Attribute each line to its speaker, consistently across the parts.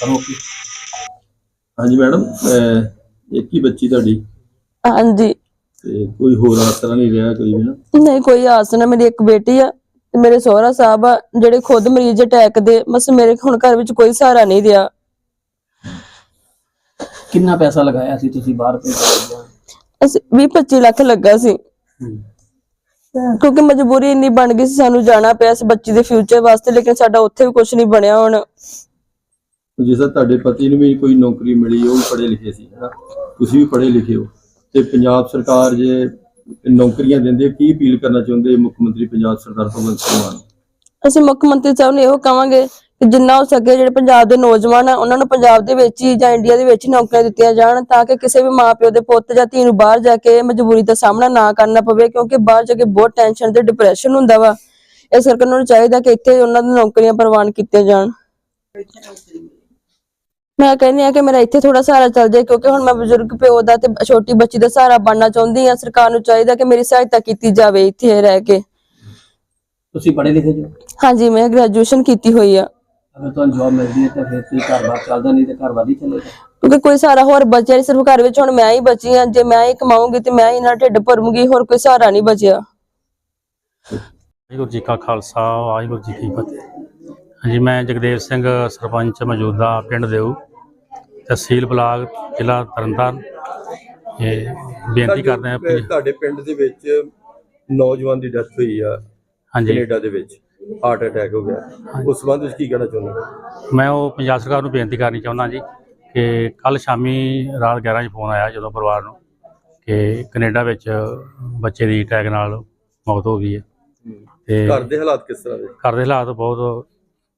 Speaker 1: ਕਰੋ
Speaker 2: ਹਾਂਜੀ ਮੈਡਮ ਅਹ ਇੱਕ ਹੀ ਬੱਚੀ ਤੁਹਾਡੀ।
Speaker 3: ਹਾਂਜੀ।
Speaker 2: ਤੇ ਕੋਈ ਹੋਰ ਆਸਰਾ ਨਹੀਂ ਰਿਹਾ ਕੋਈ ਵੀ ਨਾ?
Speaker 3: ਨਹੀਂ ਕੋਈ ਆਸ ਨਾ ਮੇਰੀ ਇੱਕ ਬੇਟੀ ਆ ਤੇ ਮੇਰੇ ਸਹੁਰਾ ਸਾਹਿਬ ਆ ਜਿਹੜੇ ਖੁਦ ਮਰੀਜ਼ ਅਟੈਕ ਦੇ ਬਸ ਮੇਰੇ ਹੁਣ ਘਰ ਵਿੱਚ ਕੋਈ ਸਹਾਰਾ ਨਹੀਂ ਰਿਹਾ।
Speaker 1: ਕਿੰਨਾ ਪੈਸਾ ਲਗਾਇਆ ਸੀ ਤੁਸੀਂ ਬਾਹਰ ਭੇਜਿਆ
Speaker 3: ਅਸੀਂ 20 25 ਲੱਖ ਲੱਗਾ ਸੀ। ਕਿਉਂਕਿ ਮਜਬੂਰੀ ਇੰਨੀ ਬਣ ਗਈ ਸੀ ਸਾਨੂੰ ਜਾਣਾ ਪਿਆ ਸੀ ਬੱਚੀ ਦੇ ਫਿਊਚਰ ਵਾਸਤੇ ਲੇਕਿਨ ਸਾਡਾ ਉੱਥੇ ਵੀ ਕੁਝ ਨਹੀਂ ਬਣਿਆ ਹੁਣ।
Speaker 2: ਜਿਸ ਤਰ੍ਹਾਂ ਤੁਹਾਡੇ ਪਤੀ ਨੂੰ ਵੀ ਕੋਈ ਨੌਕਰੀ ਮਿਲੀ, ਉਹ ਵੀ ਪੜ੍ਹੇ ਲਿਖੇ ਸੀ ਹੈ ਤੁਸੀਂ ਵੀ ਪੜ੍ਹੇ ਲਿਖੇ ਹੋ। ਤੇ ਪੰਜਾਬ ਸਰਕਾਰ ਜੇ ਨੌਕਰੀਆਂ ਦਿੰਦੇ ਕੀ ਅਪੀਲ ਕਰਨਾ ਚਾਹੁੰਦੇ ਮੁੱਖ ਮੰਤਰੀ ਪੰਜਾਬ ਸਰਕਾਰ ਭਗਵੰਤ ਸਿੰਘ ਮਾਨ?
Speaker 3: ਅਸੀਂ ਮੁੱਖ ਮੰਤਰੀ ਸਾਹਿਬ ਨੂੰ ਇਹੋ ਕਵਾਂਗੇ ਕਿ ਜਿੰਨਾ ਹੋ ਸਕੇ ਜਿਹੜੇ ਪੰਜਾਬ ਦੇ ਨੌਜਵਾਨ ਆ, ਉਹਨਾਂ ਨੂੰ ਪੰਜਾਬ ਦੇ ਵਿੱਚ ਹੀ ਜਾਂ ਇੰਡੀਆ ਦੇ ਵਿੱਚ ਹੀ ਨੌਕਰੀਆਂ ਦਿੱਤੀਆਂ ਜਾਣ ਤਾਂ ਕਿ ਕਿਸੇ ਵੀ ਮਾਪਿਓ ਦੇ ਪੁੱਤ ਜਾਂ ਧੀ ਨੂੰ ਬਾਹਰ ਜਾ ਕੇ ਮਜਬੂਰੀ ਦਾ ਸਾਹਮਣਾ ਨਾ ਕਰਨਾ ਪਵੇ, ਕਿਉਂਕਿ ਬਾਹਰ ਜਾ ਕੇ ਬਹੁਤ ਟੈਨਸ਼ਨ ਤੇ ਡਿਪਰੈਸ਼ਨ ਹੁੰਦਾ ਵਾ। ਇਸ ਕਰਕੇ ਉਹਨਾਂ ਨੂੰ ਚਾਹੀਦਾ ਕਿ ਇੱਥੇ ਉਹਨਾਂ ਦੀਆਂ ਨੌਕਰੀਆਂ ਪ੍ਰਵਾਨ ਕੀਤੀਆਂ ਜਾਣ। ਮੈਂ ਕਹਿੰਦੀ ਆ ਕਿ ਮੇਰਾ ਇੱਥੇ ਥੋੜਾ ਸਹਾਰਾ ਚੱਲ ਜਾਏ ਕਿਉਂਕਿ ਹੁਣ ਮੈਂ ਬਜ਼ੁਰਗ ਪਿਓ ਦਾ ਤੇ ਛੋਟੀ ਬੱਚੀ ਦਾ ਸਹਾਰਾ ਬਣਨਾ ਚਾਹੁੰਦੀ ਆ ਸਰਕਾਰ ਨੂੰ ਚਾਹੀਦਾ ਕਿ ਮੇਰੀ ਸਹਾਇਤਾ ਕੀਤੀ ਜਾਵੇ ਇੱਥੇ ਰਹਿ ਕੇ।
Speaker 1: ਤੁਸੀਂ ਪੜ੍ਹੇ ਲਿਖੇ ਜੋ?
Speaker 3: ਹਾਂਜੀ ਮੈਂ ਗ੍ਰੈਜੂਏਸ਼ਨ ਕੀਤੀ ਹੋਈ ਆ।
Speaker 1: ਅਗਰ ਤੁਹਾਨੂੰ ਜੌਬ ਮਿਲਦੀ ਹੈ ਤਾਂ ਫਿਰ ਤੁਸੀਂ ਘਰ-ਬਾਰ ਚੱਲਦਾ ਨਹੀਂ ਤੇ ਘਰ-ਬਾਰ ਹੀ ਚੱਲੇਗਾ
Speaker 3: ਕਿਉਂਕਿ ਕੋਈ ਸਹਾਰਾ ਹੋਰ ਬਚਿਆ ਨਹੀਂ ਸਿਰਫ ਘਰ ਵਿੱਚ ਹੁਣ ਮੈਂ ਹੀ ਬਚੀ ਆ ਜੇ ਮੈਂ ਹੀ ਕਮਾਉਂਗੀ ਤੇ ਮੈਂ ਹੀ ਨਾਲ ਢਿੱਡ ਭਰੂੰਗੀ ਹੋਰ ਕੋਈ ਸਹਾਰਾ ਨਹੀਂ ਬਚਿਆ।
Speaker 4: ਵਾਹਿਗੁਰੂ ਜੀ ਕਾ ਖਾਲਸਾ ਵਾਹਿਗੁਰੂ ਜੀ ਕੀ ਫਤਿਹ। ਹਾਂਜੀ ਮੈਂ ਜਗਦੇਵ ਸਿੰਘ ਸਰਪੰਚ ਮੌਜੂਦਾ ਪਿੰਡ ਦੇਉ ਤਹਿਸੀਲ ਬਲਾਕ ਜ਼ਿਲ੍ਹਾ ਤਰਨਤਾਰਨ। ਇਹ ਬੇਨਤੀ ਕਰਦੇ ਹਾਂ
Speaker 2: ਤੁਹਾਡੇ- ਤੁਹਾਡੇ ਪਿੰਡ ਦੇ ਵਿੱਚ ਨੌਜਵਾਨ ਦੀ ਡੈਥ ਹੋਈ ਆ
Speaker 4: ਹਾਂਜੀ।
Speaker 2: ਕੈਨੇਡਾ ਦੇ ਵਿੱਚ। ਹਾਰਟ ਅਟੈਕ ਹੋ ਗਿਆ। ਉਸ ਸੰਬੰਧ ਵਿੱਚ ਕੀ ਕਹਿਣਾ ਚਾਹੁੰਦੇ ਹੋ?
Speaker 4: ਮੈਂ ਉਹ ਪੰਜਾਬ ਸਰਕਾਰ ਨੂੰ ਬੇਨਤੀ ਕਰਨੀ ਚਾਹੁੰਦਾ ਜੀ ਕਿ ਕੱਲ ਸ਼ਾਮੀ ਰਾਤ 11 ਵਜੇ ਫੋਨ ਆਇਆ ਜਦੋਂ ਪਰਿਵਾਰ ਨੂੰ ਕਿ ਕੈਨੇਡਾ ਵਿੱਚ ਬੱਚੇ ਦੀ ਅਟੈਕ ਨਾਲ ਮੌਤ ਹੋ ਗਈ ਹੈ। ਤੇ
Speaker 2: ਘਰ ਦੇ ਹਾਲਾਤ ਕਿਸ ਤਰ੍ਹਾਂ ਦੇ?
Speaker 4: ਘਰ ਦੇ ਹਾਲਾਤ ਬਹੁਤ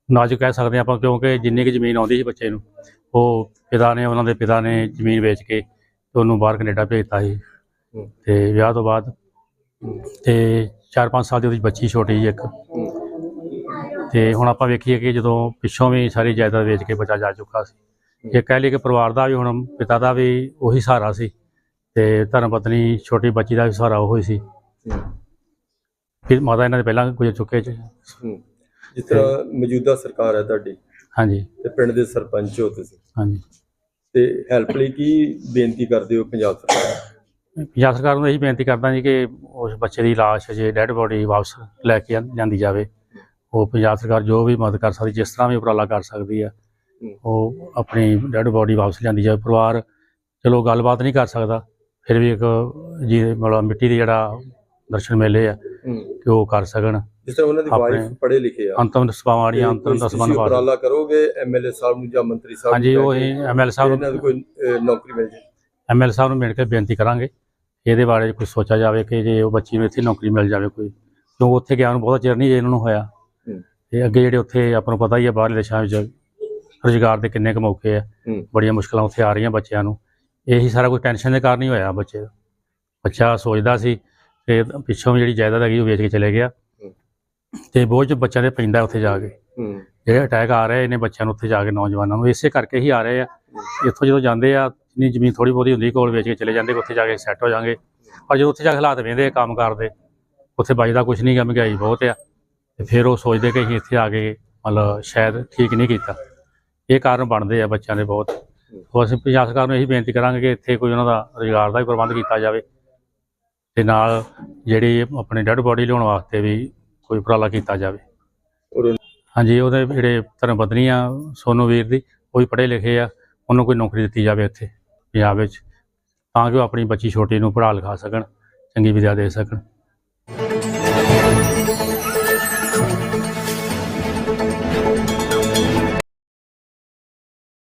Speaker 4: ਨਾਜ਼ੁਕ ਕਹਿ ਸਕਦੇ ਹਾਂ ਆਪਾਂ ਕਿਉਂਕਿ ਜਿੰਨੀ ਕੁ ਜ਼ਮੀਨ ਆਉਂਦੀ ਸੀ ਬੱਚੇ ਨੂੰ ਉਹ ਪਿਤਾ ਨੇ ਉਹਨਾਂ ਦੇ ਪਿਤਾ ਨੇ ਜ਼ਮੀਨ ਵੇਚ ਕੇ ਤੇ ਉਹਨੂੰ ਬਾਹਰ ਕੈਨੇਡਾ ਭੇਜਤਾ ਸੀ। ਤੇ ਵਿਆਹ ਤੋਂ ਬਾਅਦ ਤੇ 4-5 ਸਾਲ ਦੀ ਉਹਦੀ ਬੱਚੀ ਛੋਟੀ ਸੀ ਇੱਕ। ਤੇ ਹੁਣ ਆਪਾਂ ਵੇਖੀਏ ਕਿ ਜਦੋਂ ਪਿੱਛੋਂ ਵੀ ਸਾਰੀ ਜਾਇਦਾਦ ਵੇਚ ਕੇ ਬੱਚਾ ਜਾ ਚੁੱਕਾ ਸੀ ਇਹ ਕਹਿ ਲਈਏ ਕਿ ਪਰਿਵਾਰ ਦਾ ਵੀ ਹੁਣ ਪਿਤਾ ਦਾ ਵੀ ਉਹੀ ਸਹਾਰਾ ਸੀ ਤੇ ਧਰਮ ਪਤਨੀ ਛੋਟੀ ਬੱਚੀ ਦਾ ਵੀ ਸਹਾਰਾ ਉਹ ਹੀ। ਸੀ ਫਿਰ ਮਾਤਾ ਇਹਨਾਂ ਦੇ ਪਹਿਲਾਂ ਗੁਜ਼ਰ ਚੁੱਕੇ
Speaker 2: ਹੂੰ। ਜਿਸ ਤਰ੍ਹਾਂ ਮੌਜੂਦਾ ਸਰਕਾਰ ਹੈ ਤੁਹਾਡੀ
Speaker 4: ਹਾਂਜੀ
Speaker 2: ਤੇ ਪਿੰਡ ਦੇ ਸਰਪੰਚ ਹੋ ਤੁਸੀਂ
Speaker 4: ਹਾਂਜੀ
Speaker 2: ਤੇ ਹੈਲਪ ਲਈ ਕੀ ਬੇਨਤੀ ਕਰਦੇ ਹੋ ਪੰਜਾਬ ਸਰਕਾਰ?
Speaker 4: ਪੰਜਾਬ ਸਰਕਾਰ ਨੂੰ ਇਹੀ ਬੇਨਤੀ ਕਰਦਾ ਜੀ ਕਿ ਉਸ ਬੱਚੇ ਦੀ ਲਾਸ਼ ਜੇ ਡੈੱਡ ਬੋਡੀ ਵਾਪਸ ਲੈ ਕੇ ਜਾਂਦੀ ਜਾਵੇ ਉਹ ਪੰਜਾਬ ਸਰਕਾਰ ਜੋ ਵੀ ਮਦਦ ਕਰ ਸਕਦੀ ਜਿਸ ਤਰ੍ਹਾਂ ਵੀ ਉਪਰਾਲਾ ਕਰ ਸਕਦੀ ਆ। ਉਹ ਆਪਣੀ ਡੈੱਡ ਬੋਡੀ ਵਾਪਸ ਲਿਆਂਦੀ ਜਾਵੇ ਪਰਿਵਾਰ ਚਲੋ ਗੱਲਬਾਤ ਨਹੀਂ ਕਰ ਸਕਦਾ ਫਿਰ ਵੀ ਇੱਕ ਜੀ ਮਤਲਬ ਮਿੱਟੀ ਦੇ ਜਿਹੜਾ ਦਰਸ਼ਨ ਮੇਲੇ ਆ। ਕਿ ਉਹ ਕਰ ਸਕਣ
Speaker 2: ਜਿਸ ਤਰ੍ਹਾਂ ਉਹਨਾਂ ਦੀ ਵਾਈਫ ਪੜ੍ਹੇ ਲਿਖੇ ਆ।
Speaker 4: ਅੰਤਮ ਸਭਾਵਾਂ ਵਾਲੀਆਂ ਅੰਤਮ ਦਸਵਾਂ ਨਿਭਾ
Speaker 2: ਉਪਰਾਲਾ ਕਰੋਗੇ ਐਮਐਲਏ ਸਾਹਿਬ ਨੂੰ ਜਾਂ ਮੰਤਰੀ ਸਾਹਿਬ
Speaker 4: ਹਾਂਜੀ ਉਹ
Speaker 2: ਕਹਿ ਕੇ?
Speaker 4: ਇਹ ਐਮਐਲ ਸਾਹਿਬ ਨੂੰ
Speaker 2: ਕੋਈ ਨੌਕਰੀ ਮਿਲ ਜੇ।
Speaker 4: ਐਮਐਲ ਸਾਹਿਬ ਨੂੰ ਮਿਲ ਕੇ ਬੇਨਤੀ ਕਰਾਂਗੇ। ਇਹਦੇ ਬਾਰੇ ਕੁਝ ਸੋਚਿਆ ਜਾਵੇ ਕਿ ਜੇ ਉਹ ਬੱਚੀ ਨੂੰ ਇੱਥੇ ਨੌਕਰੀ ਮਿਲ ਜਾਵੇ ਕੋਈ। ਕਿਉਂਕਿ ਉੱਥੇ ਗਿਆ ਨੂੰ ਬਹੁਤ ਚਿਰ ਨਹੀਂ ਜੇ ਇਹਨਾਂ ਨੂੰ ਹੋਇਆ। ਤੇ ਅੱਗੇ ਜਿਹੜੇ ਉੱਥੇ ਆਪਾਂ ਨੂੰ ਪਤਾ ਹੀ ਹੈ ਬਾਹਰਲੇ ਦੇਸ਼ਾਂ ਵਿੱਚ ਰੁਜ਼ਗਾਰ ਦੇ ਕਿੰਨੇ ਕੁ ਮੌਕੇ ਆ। ਬੜੀਆਂ ਮੁਸ਼ਕਲਾਂ ਉੱਥੇ ਆ ਰਹੀਆਂ ਬੱਚਿਆਂ ਨੂੰ। ਇਹੀ ਸਾਰਾ ਕੁਝ ਟੈਨਸ਼ਨ ਦੇ ਕਾਰਨ ਹੀ ਹੋਇਆ ਬੱਚੇ ਦਾ। ਬੱਚਾ ਸੋਚਦਾ ਸੀ ਤੇ ਪਿੱਛੋਂ ਜਿਹੜੀ ਜਾਇਦਾਦ ਹੈਗੀ ਉਹ ਵੇਚ ਕੇ ਚਲੇ ਗਿਆ। ਤੇ ਬੋਝ ਬੱਚਿਆਂ ਦੇ ਪੈਂਦਾ ਉੱਥੇ ਜਾ ਕੇ। ਜਿਹੜੇ ਅਟੈਕ ਆ ਰਹੇ ਨੇ ਬੱਚਿਆਂ ਨੂੰ ਉੱਥੇ ਜਾ ਕੇ ਨੌਜਵਾਨਾਂ ਨੂੰ ਇਸੇ ਕਰਕੇ ਹੀ ਆ ਰਹੇ ਆ। ਇੱਥੋਂ ਜਦੋਂ ਜਾਂਦੇ ਆ ਜਿੰਨੀ ਜ਼ਮੀਨ ਥੋੜੀ ਬਹੁਤੀ ਹੁੰਦੀ ਕੋਲ ਵੇਚ ਕੇ ਚਲੇ ਜਾਂਦੇ ਉੱਥੇ ਜਾ ਕੇ ਸੈੱਟ ਹੋ ਜਾਣਗੇ ਪਰ ਜਦੋਂ ਉੱਥੇ ਜਾ ਕੇ ਹਾਲਾਤ ਵੇਂਦੇ ਕੰਮ ਕਰਦੇ ਉੱਥੇ ਬਚਦਾ ਕੁਝ ਨਹੀਂ ਗਾ ਮਹਿੰਗਾਈ ਬਹੁਤ ਆ। ਤੇ ਫਿਰ ਉਹ ਸੋਚਦੇ ਕਿ ਅਸੀਂ ਇੱਥੇ ਆ ਕੇ ਮਤਲਬ ਸ਼ਾਇਦ ਠੀਕ ਨਹੀਂ ਕੀਤਾ। ਇਹ ਕਾਰਨ ਬਣਦੇ ਆ ਬੱਚਿਆਂ ਦੇ ਬਹੁਤ। ਉਹ ਅਸੀਂ ਪੰਜਾਬ ਸਰਕਾਰ ਨੂੰ ਇਹੀ ਬੇਨਤੀ ਕਰਾਂਗੇ ਕਿ ਇੱਥੇ ਕੋਈ ਉਹਨਾਂ ਦਾ ਰੁਜ਼ਗਾਰ ਦਾ ਵੀ ਪ੍ਰਬੰਧ ਕੀਤਾ ਜਾਵੇ। ਤੇ ਨਾਲ ਜਿਹੜੀ ਆਪਣੇ ਡੈੱਡ ਬੋਡੀ ਲਿਆਉਣ ਵਾਸਤੇ ਵੀ ਕੋਈ ਉਪਰਾਲਾ ਕੀਤਾ ਜਾਵੇ। ਹਾਂਜੀ ਉਹਦੇ ਜਿਹੜੇ ਧਰਮ ਪਤਨੀ ਆ ਸੋਨੂ ਵੀਰ ਦੀ ਉਹ ਵੀ ਪੜ੍ਹੇ ਲਿਖੇ ਆ ਉਹਨੂੰ ਕੋਈ ਨੌਕਰੀ ਦਿੱਤੀ ਜਾਵੇ ਇੱਥੇ ਪੰਜਾਬ ਵਿੱਚ ਤਾਂ ਕਿ ਉਹ ਆਪਣੀ ਬੱਚੀ ਛੋਟੀ ਨੂੰ ਪੜ੍ਹਾ ਲਿਖਾ ਸਕਣ ਚੰਗੀ ਵਿਦਿਆ ਦੇ ਸਕਣ।